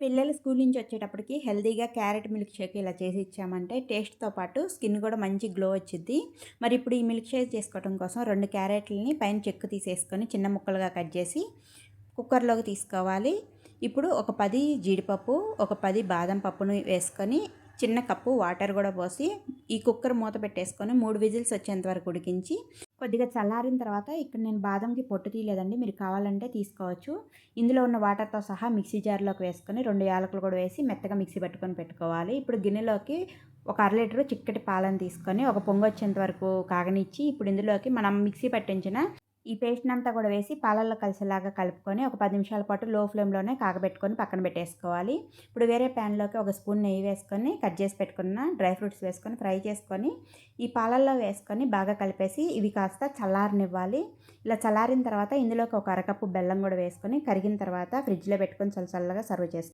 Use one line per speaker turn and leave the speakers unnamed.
పిల్లలు స్కూల్ నుంచి వచ్చేటప్పటికి హెల్తీగా క్యారెట్ మిల్క్ షేక్ ఇలా చేసి ఇచ్చామంటే టేస్ట్తో పాటు స్కిన్ కూడా మంచి గ్లో వచ్చింది మరి ఇప్పుడు ఈ మిల్క్ షేక్ చేసుకోవడం కోసం రెండు క్యారెట్లని పైన చెక్కు తీసేసుకొని చిన్న ముక్కలుగా కట్ చేసి కుక్కర్లోకి తీసుకోవాలి. ఇప్పుడు ఒక పది జీడిపప్పు ఒక పది బాదం పప్పును వేసుకొని చిన్న కప్పు వాటర్ కూడా పోసి ఈ కుక్కర్ మూత పెట్టేసుకొని మూడు విజిల్స్ వచ్చేంత వరకు ఉడికించి కొద్దిగా చల్లారిన తర్వాత ఇక్కడ నేను బాదంకి పొట్టు తీయలేదండి. మీరు కావాలంటే తీసుకోవచ్చు. ఇందులో ఉన్న వాటర్తో సహా మిక్సీ జార్లోకి వేసుకొని రెండు యాలకులు కూడా వేసి మెత్తగా మిక్సీ పట్టుకొని పెట్టుకోవాలి. ఇప్పుడు గిన్నెలోకి ఒక అర లీటర్ చిక్కటి పాలను తీసుకొని ఒక పొంగు వచ్చేంత వరకు కాగనిచ్చి ఇప్పుడు ఇందులోకి మనం మిక్సీ పట్టించిన ఈ పేస్ట్ని అంతా కూడా వేసి పాలల్లో కలిసేలాగా కలుపుకొని ఒక పది నిమిషాల పాటు లో ఫ్లేమ్లోనే కాగబెట్టుకొని పక్కన పెట్టేసుకోవాలి. ఇప్పుడు వేరే ప్యాన్లోకి ఒక స్పూన్ నెయ్యి వేసుకొని కట్ చేసి పెట్టుకున్న డ్రై ఫ్రూట్స్ వేసుకొని ఫ్రై చేసుకొని ఈ పాలల్లో వేసుకొని బాగా కలిపేసి ఇవి కాస్త చల్లారనివ్వాలి. ఇలా చల్లారిన తర్వాత ఇందులోకి ఒక అరకప్పు బెల్లం కూడా వేసుకొని కరిగిన తర్వాత ఫ్రిడ్జ్లో పెట్టుకొని చల్ల చల్లగా సర్వ్ చేసుకోవాలి